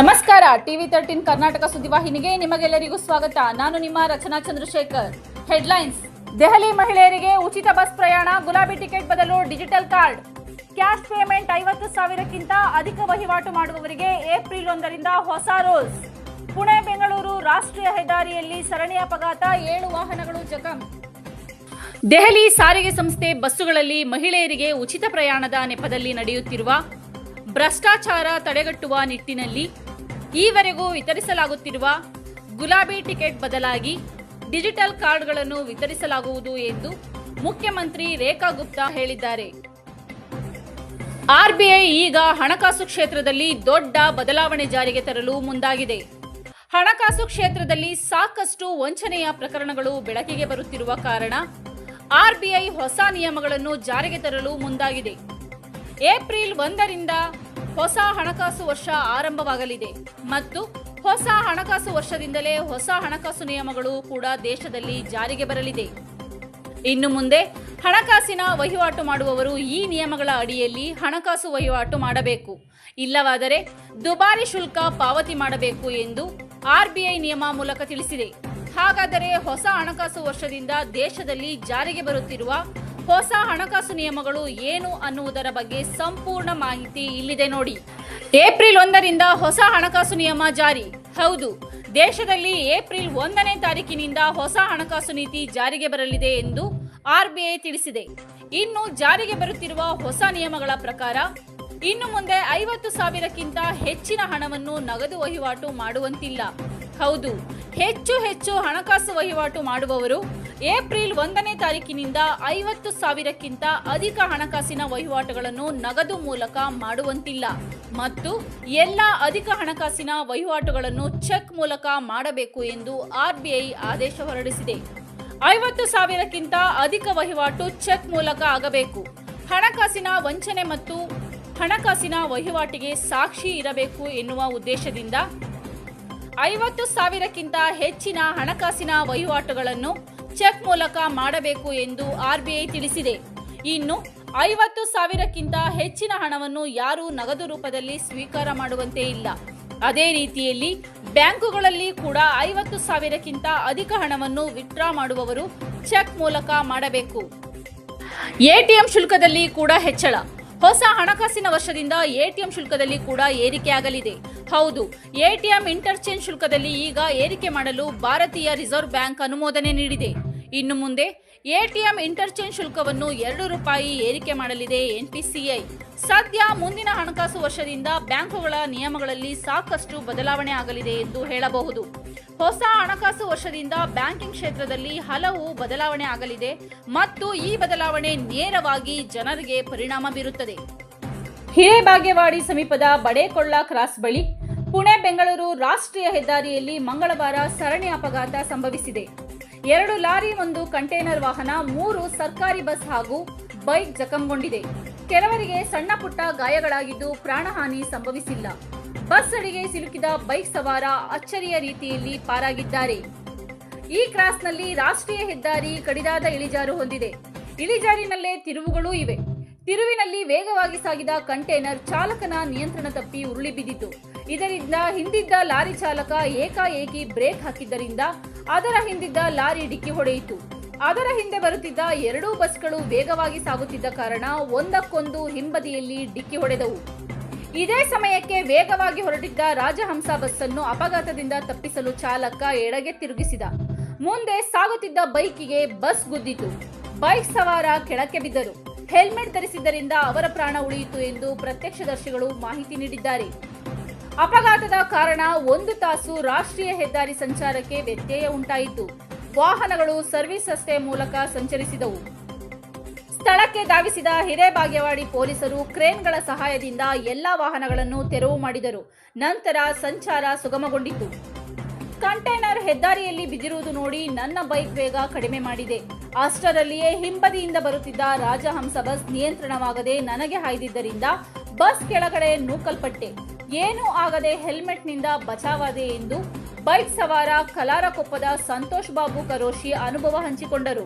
ನಮಸ್ಕಾರ. TV thirteen Karnataka ಸುದ್ದಿವಾಹಿನಿಗೆ ನಿಮಗೆಲ್ಲರಿಗೂ ಸ್ವಾಗತ. ನಾನು ನಿಮ್ಮ ರಚನಾ ಚಂದ್ರಶೇಖರ್. ಹೆಡ್ಲೈನ್ಸ್. ದೆಹಲಿ ಮಹಿಳೆಯರಿಗೆ ಉಚಿತ ಬಸ್ ಪ್ರಯಾಣ, ಗುಲಾಬಿ ಟಿಕೆಟ್ ಬದಲು ಡಿಜಿಟಲ್ ಕಾರ್ಡ್. ಕ್ಯಾಶ್ ಪೇಮೆಂಟ್ ಐವತ್ತು ಸಾವಿರಕ್ಕಿಂತ ಅಧಿಕ ವಹಿವಾಟು ಮಾಡುವವರಿಗೆ ಏಪ್ರಿಲ್ ಒಂದರಿಂದ ಹೊಸ ರೋಸ್ ಪುಣೆ, ಬೆಂಗಳೂರು ರಾಷ್ಟ್ರೀಯ ಹೆದ್ದಾರಿಯಲ್ಲಿ ಸರಣಿ ಅಪಘಾತ, ಏಳು ವಾಹನಗಳು ಜಖಂ. ದೆಹಲಿ ಸಾರಿಗೆ ಸಂಸ್ಥೆ ಬಸ್ಸುಗಳಲ್ಲಿ ಮಹಿಳೆಯರಿಗೆ ಉಚಿತ ಪ್ರಯಾಣದ ನೆಪದಲ್ಲಿ ನಡೆಯುತ್ತಿರುವ ಭ್ರಷ್ಟಾಚಾರ ತಡೆಗಟ್ಟುವ ನಿಟ್ಟಿನಲ್ಲಿ ಈವರೆಗೂ ವಿತರಿಸಲಾಗುತ್ತಿರುವ ಗುಲಾಬಿ ಟಿಕೆಟ್ ಬದಲಾಗಿ ಡಿಜಿಟಲ್ ಕಾರ್ಡ್ಗಳನ್ನು ವಿತರಿಸಲಾಗುವುದು ಎಂದು ಮುಖ್ಯಮಂತ್ರಿ ರೇಖಾ ಗುಪ್ತಾ ಹೇಳಿದ್ದಾರೆ. ಆರ್ಬಿಐ ಈಗ ಹಣಕಾಸು ಕ್ಷೇತ್ರದಲ್ಲಿ ದೊಡ್ಡ ಬದಲಾವಣೆ ಜಾರಿಗೆ ತರಲು ಮುಂದಾಗಿದೆ. ಹಣಕಾಸು ಕ್ಷೇತ್ರದಲ್ಲಿ ಸಾಕಷ್ಟು ವಂಚನೆಯ ಪ್ರಕರಣಗಳು ಬೆಳಕಿಗೆ ಬರುತ್ತಿರುವ ಕಾರಣ ಆರ್ಬಿಐ ಹೊಸ ನಿಯಮಗಳನ್ನು ಜಾರಿಗೆ ತರಲು ಮುಂದಾಗಿದೆ. ಏಪ್ರಿಲ್ ಒಂದರಿಂದ ಹೊಸ ಹಣಕಾಸು ವರ್ಷ ಆರಂಭವಾಗಲಿದೆ ಮತ್ತು ಹೊಸ ಹಣಕಾಸು ವರ್ಷದಿಂದಲೇ ಹೊಸ ಹಣಕಾಸು ನಿಯಮಗಳು ಕೂಡ ದೇಶದಲ್ಲಿ ಜಾರಿಗೆ ಬರಲಿದೆ. ಇನ್ನು ಮುಂದೆ ಹಣಕಾಸಿನ ವಹಿವಾಟು ಮಾಡುವವರು ಈ ನಿಯಮಗಳ ಅಡಿಯಲ್ಲಿ ಹಣಕಾಸು ವಹಿವಾಟು ಮಾಡಬೇಕು. ಇಲ್ಲವಾದರೆ ದುಬಾರಿ ಶುಲ್ಕ ಪಾವತಿ ಮಾಡಬೇಕು ಎಂದು ಆರ್ಬಿಐ ನಿಯಮ ಮೂಲಕ ತಿಳಿಸಿದೆ. ಹಾಗಾದರೆ ಹೊಸ ಹಣಕಾಸು ವರ್ಷದಿಂದ ದೇಶದಲ್ಲಿ ಜಾರಿಗೆ ಬರುತ್ತಿರುವ ಹೊಸ ಹಣಕಾಸು ನಿಯಮಗಳು ಏನು ಅನ್ನುವುದರ ಬಗ್ಗೆ ಸಂಪೂರ್ಣ ಮಾಹಿತಿ ಇಲ್ಲಿದೆ ನೋಡಿ. ಏಪ್ರಿಲ್ ಒಂದರಿಂದ ಹೊಸ ಹಣಕಾಸು ನಿಯಮ ಜಾರಿ. ಹೌದು, ದೇಶದಲ್ಲಿ ಏಪ್ರಿಲ್ ಒಂದನೇ ತಾರೀಕಿನಿಂದ ಹೊಸ ಹಣಕಾಸು ನೀತಿ ಜಾರಿಗೆ ಬರಲಿದೆ ಎಂದು ಆರ್ಬಿಐ ತಿಳಿಸಿದೆ. ಇನ್ನು ಜಾರಿಗೆ ಬರುತ್ತಿರುವ ಹೊಸ ನಿಯಮಗಳ ಪ್ರಕಾರ, ಇನ್ನು ಮುಂದೆ ಐವತ್ತು ಸಾವಿರಕ್ಕಿಂತ ಹೆಚ್ಚಿನ ಹಣವನ್ನು ನಗದು ವಹಿವಾಟು ಮಾಡುವಂತಿಲ್ಲ. ಹೌದು. ಹೆಚ್ಚು ಹೆಚ್ಚು ಹಣಕಾಸು ವಹಿವಾಟು ಮಾಡುವವರು ಏಪ್ರಿಲ್ ಒಂದನೇ ತಾರೀಕಿನಿಂದ ಐವತ್ತು ಸಾವಿರಕ್ಕಿಂತ ಅಧಿಕ ಹಣಕಾಸಿನ ವಹಿವಾಟುಗಳನ್ನು ನಗದು ಮೂಲಕ ಮಾಡುವಂತಿಲ್ಲ. ಮತ್ತು ಎಲ್ಲ ಅಧಿಕ ಹಣಕಾಸಿನ ವಹಿವಾಟುಗಳನ್ನು ಚೆಕ್ ಮೂಲಕ ಮಾಡಬೇಕು ಎಂದು ಆರ್ಬಿಐ ಆದೇಶ ಹೊರಡಿಸಿದೆ. ಐವತ್ತು ಸಾವಿರಕ್ಕಿಂತ ಅಧಿಕ ವಹಿವಾಟು ಚೆಕ್ ಮೂಲಕ ಆಗಬೇಕು. ಹಣಕಾಸಿನ ವಂಚನೆ ಮತ್ತು ಹಣಕಾಸಿನ ವಹಿವಾಟಿಗೆ ಸಾಕ್ಷಿ ಇರಬೇಕು ಎನ್ನುವ ಉದ್ದೇಶದಿಂದ ಐವತ್ತು ಸಾವಿರಕ್ಕಿಂತ ಹೆಚ್ಚಿನ ಹಣಕಾಸಿನ ವಹಿವಾಟುಗಳನ್ನು ಚೆಕ್ ಮೂಲಕ ಮಾಡಬೇಕು ಎಂದು ಆರ್ಬಿಐ ತಿಳಿಸಿದೆ. ಇನ್ನು ಐವತ್ತು ಸಾವಿರಕ್ಕಿಂತ ಹೆಚ್ಚಿನ ಹಣವನ್ನು ಯಾರೂ ನಗದು ರೂಪದಲ್ಲಿ ಸ್ವೀಕಾರ ಮಾಡುವಂತೆ ಇಲ್ಲ. ಅದೇ ರೀತಿಯಲ್ಲಿ ಬ್ಯಾಂಕುಗಳಲ್ಲಿ ಕೂಡ ಐವತ್ತು ಸಾವಿರಕ್ಕಿಂತ ಅಧಿಕ ಹಣವನ್ನು ವಿತ್ಡ್ರಾ ಮಾಡುವವರು ಚೆಕ್ ಮೂಲಕ ಮಾಡಬೇಕು. ಎಟಿಎಂ ಶುಲ್ಕದಲ್ಲಿ ಕೂಡ ಹೆಚ್ಚಳ. ಹೊಸ ಹಣಕಾಸಿನ ವರ್ಷದಿಂದ ಎಟಿಎಂ ಶುಲ್ಕದಲ್ಲಿ ಕೂಡ ಏರಿಕೆಯಾಗಲಿದೆ. ಹೌದು, ಎಟಿಎಂ ಇಂಟರ್ಚೇಂಜ್ ಶುಲ್ಕದಲ್ಲಿ ಈಗ ಏರಿಕೆ ಮಾಡಲು ಭಾರತೀಯ ರಿಸರ್ವ್ ಬ್ಯಾಂಕ್ ಅನುಮೋದನೆ ನೀಡಿದೆ. ಇನ್ನು ಮುಂದೆ ಎಟಿಎಂ ಇಂಟರ್ಚೇಂಜ್ ಶುಲ್ಕವನ್ನು ಎರಡು ರೂಪಾಯಿ ಏರಿಕೆ ಮಾಡಲಿದೆ ಎನ್ಪಿಸಿಐ. ಸದ್ಯ ಮುಂದಿನ ಹಣಕಾಸು ವರ್ಷದಿಂದ ಬ್ಯಾಂಕುಗಳ ನಿಯಮಗಳಲ್ಲಿ ಸಾಕಷ್ಟು ಬದಲಾವಣೆ ಆಗಲಿದೆ ಎಂದು ಹೇಳಬಹುದು. ಹೊಸ ಹಣಕಾಸು ವರ್ಷದಿಂದ ಬ್ಯಾಂಕಿಂಗ್ ಕ್ಷೇತ್ರದಲ್ಲಿ ಹಲವು ಬದಲಾವಣೆ ಆಗಲಿದೆ ಮತ್ತು ಈ ಬದಲಾವಣೆ ನೇರವಾಗಿ ಜನರಿಗೆ ಪರಿಣಾಮ ಬೀರುತ್ತದೆ. ಹಿರೇಬಾಗೇವಾಡಿ ಸಮೀಪದ ಬಡೇಕೊಳ್ಳ ಕ್ರಾಸ್ ಬಳಿ ಪುಣೆ ಬೆಂಗಳೂರು ರಾಷ್ಟ್ರೀಯ ಹೆದ್ದಾರಿಯಲ್ಲಿ ಮಂಗಳವಾರ ಸರಣಿ ಅಪಘಾತ ಸಂಭವಿಸಿದೆ. ಎರಡು ಲಾರಿ, ಒಂದು ಕಂಟೈನರ್ ವಾಹನ, ಮೂರು ಸರ್ಕಾರಿ ಬಸ್ ಹಾಗೂ ಬೈಕ್ ಜಖಂಗೊಂಡಿದೆ. ಕೆಲವರಿಗೆ ಸಣ್ಣ ಪುಟ್ಟ ಗಾಯಗಳಾಗಿದ್ದು ಪ್ರಾಣಹಾನಿ ಸಂಭವಿಸಿಲ್ಲ. ಬಸ್ ಅಡಿಗೆ ಸಿಲುಕಿದ ಬೈಕ್ ಸವಾರ ಅಚ್ಚರಿಯ ರೀತಿಯಲ್ಲಿ ಪಾರಾಗಿದ್ದಾರೆ. ಈ ಕ್ರಾಸ್ನಲ್ಲಿ ರಾಷ್ಟ್ರೀಯ ಹೆದ್ದಾರಿ ಕಡಿದಾದ ಇಳಿಜಾರು ಹೊಂದಿದೆ. ಇಳಿಜಾರಿನಲ್ಲೇ ತಿರುವುಗಳೂ ಇವೆ. ತಿರುವಿನಲ್ಲಿ ವೇಗವಾಗಿ ಸಾಗಿದ ಕಂಟೈನರ್ ಚಾಲಕನ ನಿಯಂತ್ರಣ ತಪ್ಪಿ ಉರುಳಿ ಬಿದ್ದಿತು ಇದರಿಂದ ಹಿಂದಿದ್ದ ಲಾರಿ ಚಾಲಕ ಏಕಾಏಕಿ ಬ್ರೇಕ್ ಹಾಕಿದ್ದರಿಂದ ಅದರ ಹಿಂದಿದ್ದ ಲಾರಿ ಡಿಕ್ಕಿ ಹೊಡೆಯಿತು. ಅದರ ಹಿಂದೆ ಬರುತ್ತಿದ್ದ ಎರಡೂ ಬಸ್ಗಳು ವೇಗವಾಗಿ ಸಾಗುತ್ತಿದ್ದ ಕಾರಣ ಒಂದಕ್ಕೊಂದು ಹಿಂಬದಿಯಲ್ಲಿ ಡಿಕ್ಕಿ ಹೊಡೆದವು. ಇದೇ ಸಮಯಕ್ಕೆ ವೇಗವಾಗಿ ಹೊರಟಿದ್ದ ರಾಜಹಂಸ ಬಸ್ಸನ್ನು ಅಪಘಾತದಿಂದ ತಪ್ಪಿಸಲು ಚಾಲಕ ಎಡಗೆ ತಿರುಗಿಸಿದ. ಮುಂದೆ ಸಾಗುತ್ತಿದ್ದ ಬೈಕಿಗೆ ಬಸ್ ಗುದ್ದಿತು. ಬೈಕ್ ಸವಾರ ಕೆಳಕ್ಕೆ ಬಿದ್ದರು. ಹೆಲ್ಮೆಟ್ ಧರಿಸಿದ್ದರಿಂದ ಅವರ ಪ್ರಾಣ ಉಳಿಯಿತು ಎಂದು ಪ್ರತ್ಯಕ್ಷದರ್ಶಿಗಳು ಮಾಹಿತಿ ನೀಡಿದ್ದಾರೆ. ಅಪಘಾತದ ಕಾರಣ ಒಂದು ತಾಸು ರಾಷ್ಟ್ರೀಯ ಹೆದ್ದಾರಿ ಸಂಚಾರಕ್ಕೆ ವ್ಯತ್ಯಯ ಉಂಟಾಯಿತು. ವಾಹನಗಳು ಸರ್ವಿಸ್ ರಸ್ತೆ ಮೂಲಕ ಸಂಚರಿಸಿದವು. ಸ್ಥಳಕ್ಕೆ ಧಾವಿಸಿದ ಹಿರೇಬಾಗೇವಾಡಿ ಪೊಲೀಸರು ಕ್ರೇನ್ಗಳ ಸಹಾಯದಿಂದ ಎಲ್ಲಾ ವಾಹನಗಳನ್ನು ತೆರವು ಮಾಡಿದರು. ನಂತರ ಸಂಚಾರ ಸುಗಮಗೊಂಡಿತು. ಕಂಟೈನರ್ ಹೆದ್ದಾರಿಯಲ್ಲಿ ಬಿದ್ದಿರುವುದು ನೋಡಿ ನನ್ನ ಬೈಕ್ ವೇಗ ಕಡಿಮೆ ಮಾಡಿದೆ. ಅಷ್ಟರಲ್ಲಿಯೇ ಹಿಂಬದಿಯಿಂದ ಬರುತ್ತಿದ್ದ ರಾಜಹಂಸ ಬಸ್ ನಿಯಂತ್ರಣವಾಗದೆ ನನಗೆ ಹಾಯ್ದಿದ್ದರಿಂದ ಬಸ್ ಕೆಳಗಡೆ ನೂಕಲ್ಪಟ್ಟೆ. ಏನೂ ಆಗದೆ ಹೆಲ್ಮೆಟ್ನಿಂದ ಬಚಾವಾದೆ ಎಂದು ಬೈಕ್ ಸವಾರ ಕಲಾರಕೊಪ್ಪದ ಸಂತೋಷ್ ಬಾಬು ಕರೋಶಿ ಅನುಭವ ಹಂಚಿಕೊಂಡರು.